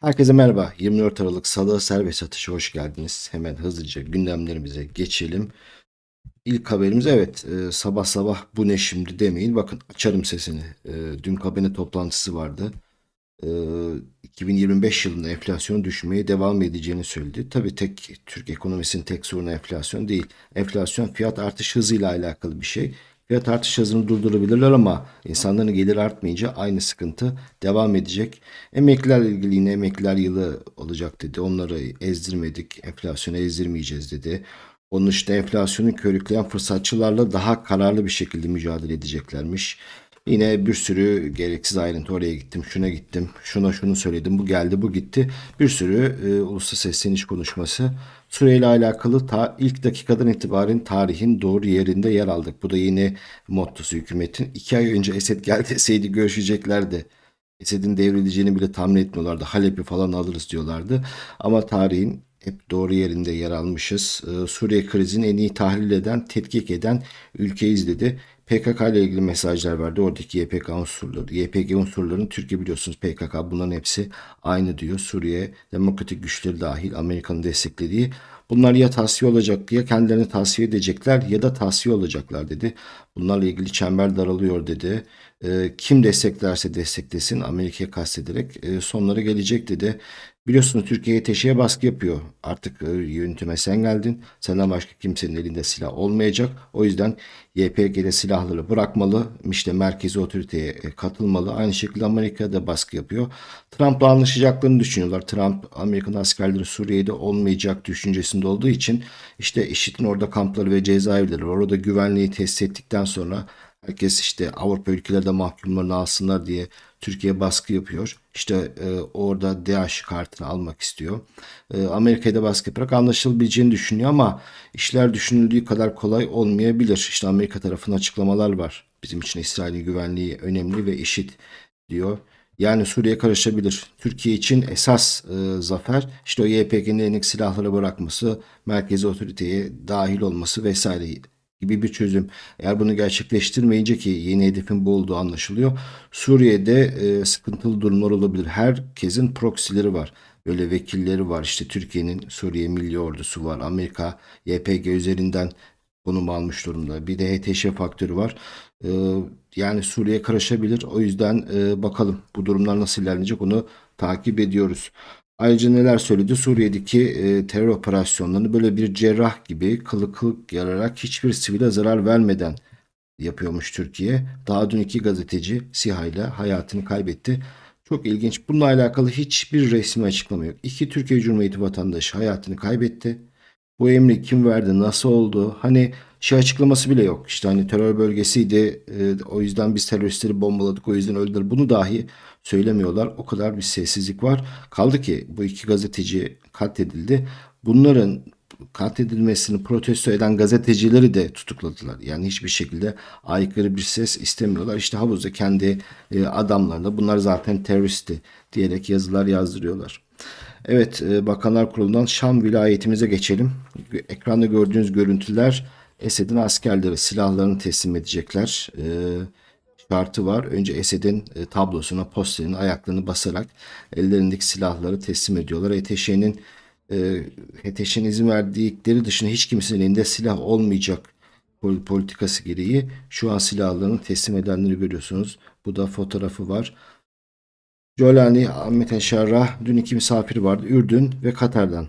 Herkese merhaba. 24 Aralık Salı serbest satışa hoş geldiniz. Hemen hızlıca gündemlerimize geçelim. İlk haberimiz evet e, sabah sabah bu ne şimdi demeyin. Bakın açarım sesini. E, dün kabine toplantısı vardı. E, 2025 yılında enflasyon düşmeye devam edeceğini söyledi. Tabii tek Türk ekonomisinin tek sorunu enflasyon değil. Enflasyon fiyat artış hızıyla alakalı bir şey. Fiyat artış hızını durdurabilirler ama insanların gelir artmayınca aynı sıkıntı devam edecek. Emeklilerle ilgili yine emekliler yılı olacak dedi. Onları ezdirmedik, enflasyonu ezdirmeyeceğiz dedi. Onun dışında enflasyonu körükleyen fırsatçılarla daha kararlı bir şekilde mücadele edeceklermiş. Yine bir sürü gereksiz ayrıntı oraya gittim, şuna gittim, şuna şunu söyledim, bu geldi, bu gitti. Bir sürü e, uluslararası sesleniş konuşması. Suriye ile alakalı ta ilk dakikadan itibaren tarihin doğru yerinde yer aldık. Bu da yine mottosu hükümetin. İki ay önce Esed gel deseydi görüşeceklerdi. Esed'in devrileceğini bile tahmin etmiyorlardı. Halep'i falan alırız diyorlardı. Ama tarihin hep doğru yerinde yer almışız. Ee, Suriye krizini en iyi tahlil eden, tetkik eden ülkeyiz dedi. PKK ile ilgili mesajlar verdi. Oradaki YPG unsurları, YPG unsurlarının Türkiye biliyorsunuz PKK bunların hepsi aynı diyor. Suriye demokratik güçleri dahil Amerika'nın desteklediği. Bunlar ya tavsiye olacak ya kendilerini tavsiye edecekler ya da tavsiye olacaklar dedi. Bunlarla ilgili çember daralıyor dedi. E, kim desteklerse desteklesin Amerika'ya kastederek e, sonları gelecek dedi. Biliyorsunuz Türkiye YTŞ'ye baskı yapıyor. Artık e, yönetime sen geldin. Senden başka kimsenin elinde silah olmayacak. O yüzden YPG'de silahları bırakmalı. İşte merkezi otoriteye e, katılmalı. Aynı şekilde Amerika'da baskı yapıyor. Trump'la anlaşacaklarını düşünüyorlar. Trump Amerikan askerleri Suriye'de olmayacak düşüncesinde olduğu için işte IŞİD'in orada kampları ve cezaevleri var. Orada güvenliği test ettikten sonra herkes işte Avrupa ülkeleri mahkumlarını alsınlar diye Türkiye baskı yapıyor. İşte e, orada DAEŞ kartını almak istiyor. E, Amerika'da baskı yaparak anlaşılabileceğini düşünüyor ama işler düşünüldüğü kadar kolay olmayabilir. İşte Amerika tarafından açıklamalar var. Bizim için İsrail'in güvenliği önemli ve eşit diyor. Yani Suriye karışabilir. Türkiye için esas e, zafer işte o YPG'nin silahları bırakması, merkezi otoriteye dahil olması vesaire gibi bir çözüm. Eğer bunu gerçekleştirmeyince ki yeni hedefin bu olduğu anlaşılıyor. Suriye'de e, sıkıntılı durumlar olabilir. Herkesin proksileri var. Böyle vekilleri var. İşte Türkiye'nin Suriye Milli Ordusu var. Amerika YPG üzerinden konum almış durumda. Bir de HTŞ faktörü var. E, yani Suriye karışabilir. O yüzden e, bakalım bu durumlar nasıl ilerleyecek onu takip ediyoruz. Ayrıca neler söyledi? Suriye'deki e, terör operasyonlarını böyle bir cerrah gibi kılık kılık yararak hiçbir sivile zarar vermeden yapıyormuş Türkiye. Daha dün iki gazeteci SİHA ile hayatını kaybetti. Çok ilginç. Bununla alakalı hiçbir resmi açıklama yok. İki Türkiye Cumhuriyeti vatandaşı hayatını kaybetti. Bu emri kim verdi, nasıl oldu? Hani şey açıklaması bile yok. İşte hani terör bölgesiydi. e, o yüzden biz teröristleri bombaladık. O yüzden öldürdüler. Bunu dahi söylemiyorlar. O kadar bir sessizlik var. Kaldı ki bu iki gazeteci katledildi. Bunların katledilmesini protesto eden gazetecileri de tutukladılar. Yani hiçbir şekilde aykırı bir ses istemiyorlar. İşte havuzda kendi e, adamlarına bunlar zaten teröristi diyerek yazılar yazdırıyorlar. Evet, e, Bakanlar Kurulu'ndan Şam vilayetimize geçelim. Ekranda gördüğünüz görüntüler Esed'in askerleri silahlarını teslim edecekler. E, şartı var. Önce Esed'in e, tablosuna, posterine ayaklarını basarak ellerindeki silahları teslim ediyorlar. HTŞ'nin e, izin verdikleri dışında hiç kimsenin elinde silah olmayacak pol- politikası gereği şu an silahlarını teslim edenleri görüyorsunuz. Bu da fotoğrafı var. Jolani, Ahmet Eşarrah, dün iki misafir vardı. Ürdün ve Katar'dan.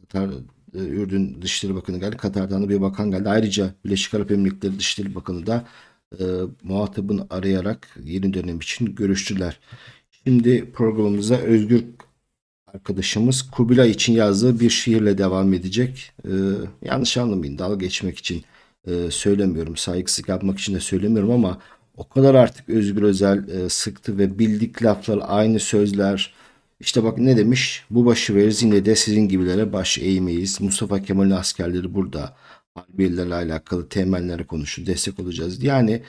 Katar, e, Ürdün Dışişleri Bakanı geldi. Katar'dan da bir bakan geldi. Ayrıca Birleşik Arap Emirlikleri Dışişleri Bakanı da e, muhatabını arayarak yeni dönem için görüştüler. Şimdi programımıza Özgür arkadaşımız Kubilay için yazdığı bir şiirle devam edecek. E, yanlış anlamayın dalga geçmek için e, söylemiyorum. Saygısızlık yapmak için de söylemiyorum ama o kadar artık Özgür Özel e, sıktı ve bildik laflar aynı sözler. İşte bak ne demiş? Bu başı veririz yine de sizin gibilere baş eğmeyiz. Mustafa Kemal'in askerleri burada. Harbiyelerle alakalı temellere konuşur. Destek olacağız. Yani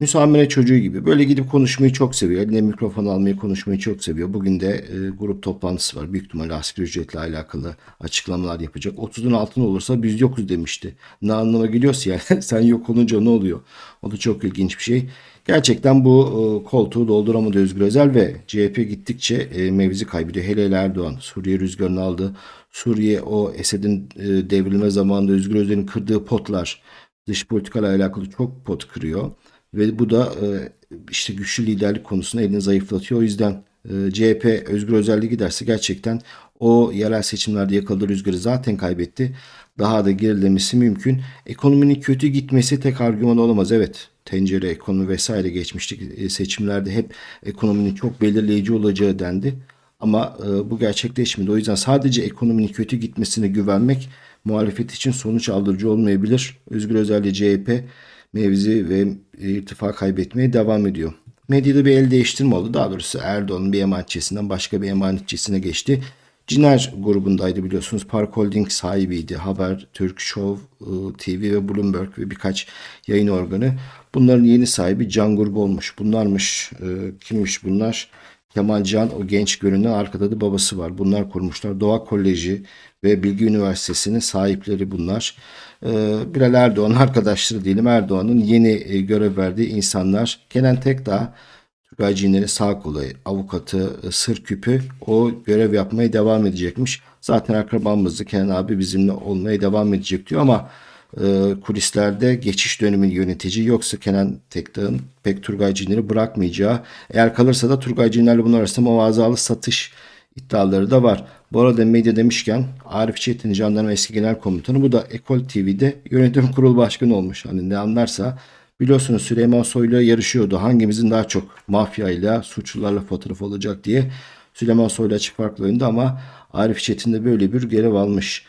Müsamere çocuğu gibi. Böyle gidip konuşmayı çok seviyor. Eline mikrofon almayı konuşmayı çok seviyor. Bugün de e, grup toplantısı var. Büyük ihtimalle asgari ücretle alakalı açıklamalar yapacak. 30'un altın olursa biz yokuz demişti. Ne anlama geliyorsa yani sen yok olunca ne oluyor? O da çok ilginç bir şey. Gerçekten bu e, koltuğu dolduramadı Özgür Özel ve CHP gittikçe e, mevzi kaybediyor. Hele hele Erdoğan Suriye rüzgarını aldı. Suriye o Esed'in e, devrilme zamanında Özgür Özel'in kırdığı potlar dış politikayla alakalı çok pot kırıyor. Ve bu da e, işte güçlü liderlik konusunda elini zayıflatıyor. O yüzden e, CHP Özgür Özel'le giderse gerçekten o yerel seçimlerde yakaladığı rüzgarı zaten kaybetti. Daha da gerilemesi mümkün. Ekonominin kötü gitmesi tek argüman olamaz. Evet tencere ekonomi vesaire geçmiştik e, seçimlerde hep ekonominin çok belirleyici olacağı dendi. Ama bu gerçekleşmedi. O yüzden sadece ekonominin kötü gitmesine güvenmek muhalefet için sonuç aldırıcı olmayabilir. Özgür Özel CHP mevzi ve irtifa kaybetmeye devam ediyor. Medyada bir el değiştirme oldu. Daha doğrusu Erdoğan'ın bir emanetçisinden başka bir emanetçisine geçti. Ciner grubundaydı biliyorsunuz. Park Holding sahibiydi. Haber, Türk Show, ıı, TV ve Bloomberg ve birkaç yayın organı. Bunların yeni sahibi Can grubu olmuş. Bunlarmış. ıı, Kimmiş bunlar? Kemal Can o genç görünen arkada da babası var. Bunlar kurmuşlar. Doğa Koleji ve Bilgi Üniversitesi'nin sahipleri bunlar. Ee, Bilal Erdoğan arkadaşları diyelim. Erdoğan'ın yeni e, görev verdiği insanlar. Kenan Tekdağ Turgay Cinler'in sağ kolu, avukatı, e, sır küpü o görev yapmaya devam edecekmiş. Zaten akrabamızdı Kenan abi bizimle olmaya devam edecek diyor ama e, kulislerde geçiş dönemi yönetici yoksa Kenan Tekdağ'ın pek Turgay Cinler'i bırakmayacağı. Eğer kalırsa da Turgay Cinler'le bunun arasında muvazalı satış iddiaları da var. Bu arada medya demişken Arif Çetin Jandarma Eski Genel Komutanı bu da Ekol TV'de yönetim kurulu başkanı olmuş. Hani ne anlarsa biliyorsunuz Süleyman Soylu'ya yarışıyordu. Hangimizin daha çok mafyayla, suçlularla fotoğraf olacak diye. Süleyman Soylu açık farklı oyunda ama Arif Çetin de böyle bir görev almış.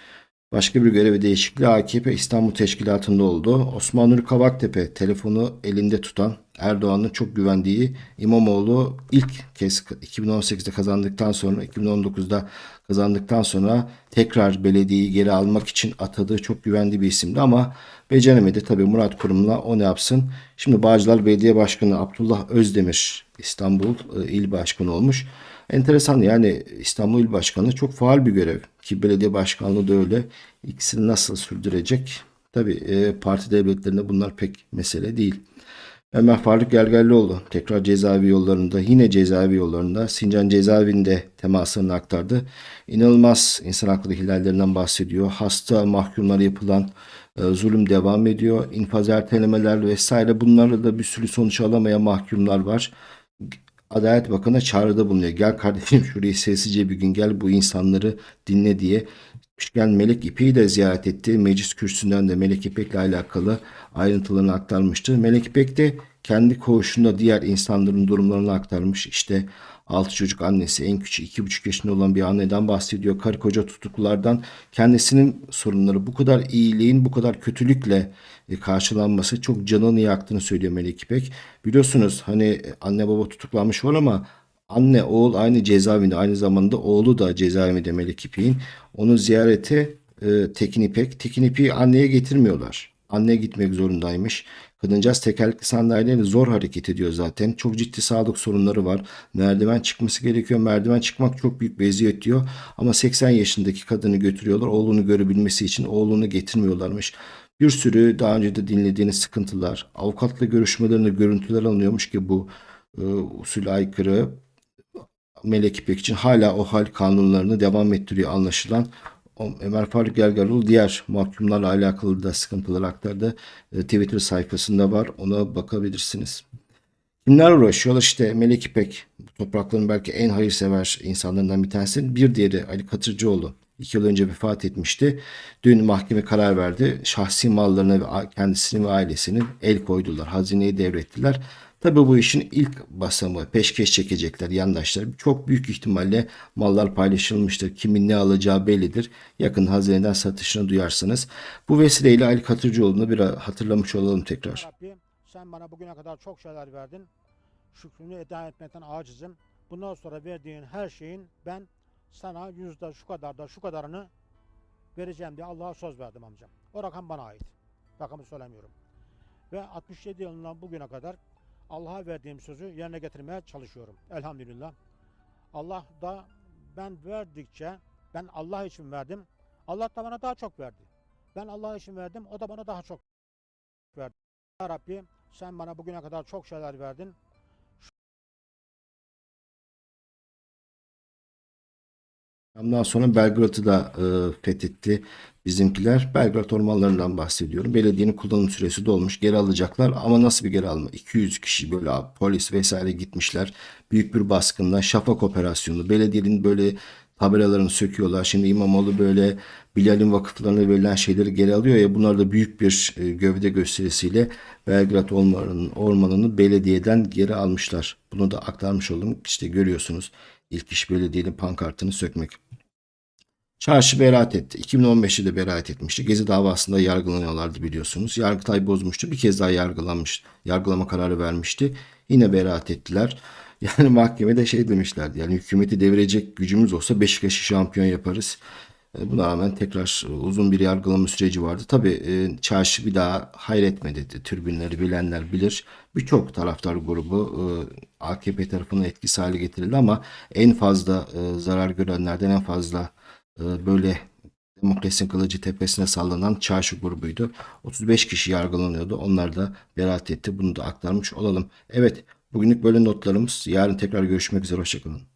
Başka bir görevi değişikliği AKP İstanbul Teşkilatı'nda oldu. Osman Nuri Kavaktepe telefonu elinde tutan Erdoğan'ın çok güvendiği İmamoğlu ilk kez 2018'de kazandıktan sonra 2019'da kazandıktan sonra tekrar belediyeyi geri almak için atadığı çok güvendiği bir isimdi ama beceremedi. Tabii Murat Kurum'la o ne yapsın? Şimdi Bağcılar Belediye Başkanı Abdullah Özdemir İstanbul e, İl Başkanı olmuş. Enteresan yani İstanbul İl Başkanlığı çok faal bir görev ki belediye başkanlığı da öyle. İkisini nasıl sürdürecek? Tabii e, parti devletlerinde bunlar pek mesele değil. Ömer Faruk Gergerlioğlu tekrar cezaevi yollarında yine cezaevi yollarında Sincan cezaevinde temaslarını aktardı. İnanılmaz insan hakları ihlallerinden bahsediyor. Hasta mahkumlara yapılan e, zulüm devam ediyor. İnfaz ertelemeler vesaire bunlarla da bir sürü sonuç alamayan mahkumlar var. Adalet Bakanı çağrıda bulunuyor. Gel kardeşim şurayı sessizce bir gün gel bu insanları dinle diye. Gel Melek İpek'i de ziyaret etti. Meclis kürsüsünden de Melek İpek'le alakalı ayrıntılarını aktarmıştı. Melek İpek de kendi koğuşunda diğer insanların durumlarını aktarmış. İşte 6 çocuk annesi en küçük 2,5 yaşında olan bir anneden bahsediyor. Karı koca tutuklulardan kendisinin sorunları bu kadar iyiliğin bu kadar kötülükle e, karşılanması çok canını yaktığını söylüyor Melek İpek. Biliyorsunuz hani e, anne baba tutuklanmış var ama anne oğul aynı cezaevinde aynı zamanda oğlu da cezaevinde Melek İpek'in. Onu ziyarete e, Tekin İpek. Tekin İpek'i anneye getirmiyorlar. Anneye gitmek zorundaymış. Kadıncağız tekerlekli sandalyeyle zor hareket ediyor zaten. Çok ciddi sağlık sorunları var. Merdiven çıkması gerekiyor. Merdiven çıkmak çok büyük bir eziyet diyor. Ama 80 yaşındaki kadını götürüyorlar. Oğlunu görebilmesi için oğlunu getirmiyorlarmış. Bir sürü daha önce de dinlediğiniz sıkıntılar. Avukatla görüşmelerinde görüntüler alınıyormuş ki bu e, usule aykırı. Melek İpek için hala o hal kanunlarını devam ettiriyor anlaşılan. Ömer Faruk Gergerlioğlu diğer mahkumlarla alakalı da sıkıntılar aktardı. E, Twitter sayfasında var. Ona bakabilirsiniz. Kimler uğraşıyorlar? İşte Melek İpek, toprakların belki en hayırsever insanlarından bir tanesi. Bir diğeri Ali Katırcıoğlu. İki yıl önce vefat etmişti. Dün mahkeme karar verdi. Şahsi mallarına ve kendisinin ve ailesinin el koydular. Hazineyi devrettiler. Tabii bu işin ilk basamı peşkeş çekecekler yandaşlar. Çok büyük ihtimalle mallar paylaşılmıştır. Kimin ne alacağı bellidir. Yakın hazineden satışını duyarsınız. Bu vesileyle Ali Katırcıoğlu'nu bir hatırlamış olalım tekrar. Rabbim sen bana bugüne kadar çok şeyler verdin. Şükrünü eda etmekten acizim. Bundan sonra verdiğin her şeyin ben sana yüzde şu kadar da şu kadarını vereceğim diye Allah'a söz verdim amcam. O rakam bana ait. Rakamı söylemiyorum. Ve 67 yılından bugüne kadar Allah'a verdiğim sözü yerine getirmeye çalışıyorum. Elhamdülillah. Allah da ben verdikçe ben Allah için verdim. Allah da bana daha çok verdi. Ben Allah için verdim. O da bana daha çok verdi. Ya Rabbi Sen bana bugüne kadar çok şeyler verdin. Ondan sonra Belgrad'ı da e, fethetti bizimkiler. Belgrad ormanlarından bahsediyorum. Belediyenin kullanım süresi dolmuş. Geri alacaklar ama nasıl bir geri alma? 200 kişi böyle polis vesaire gitmişler. Büyük bir baskınla şafak operasyonu. Belediyenin böyle tabelalarını söküyorlar. Şimdi İmamoğlu böyle Bilal'in vakıflarına verilen şeyleri geri alıyor ya bunlar da büyük bir e, gövde gösterisiyle Belgrad ormanının, ormanını belediyeden geri almışlar. Bunu da aktarmış oldum. İşte görüyorsunuz ilk iş belediyenin pankartını sökmek. Çarşı beraat etti. 2015'te de beraat etmişti. Gezi davasında yargılanıyorlardı biliyorsunuz. Yargıtay bozmuştu. Bir kez daha yargılanmış, yargılama kararı vermişti. Yine beraat ettiler. Yani mahkemede şey demişlerdi. Yani hükümeti devirecek gücümüz olsa Beşiktaş'ı şampiyon yaparız. E, Buna rağmen tekrar uzun bir yargılama süreci vardı. Tabii e, çarşı bir daha hayretmedi. Türbünleri bilenler bilir. Birçok taraftar grubu e, AKP tarafından etkisi hale getirildi ama en fazla zarar görenlerden en fazla böyle demokrasinin kılıcı tepesine sallanan çarşı grubuydu. 35 kişi yargılanıyordu. Onlar da beraat etti. Bunu da aktarmış olalım. Evet, bugünlük böyle notlarımız. Yarın tekrar görüşmek üzere. Hoşçakalın.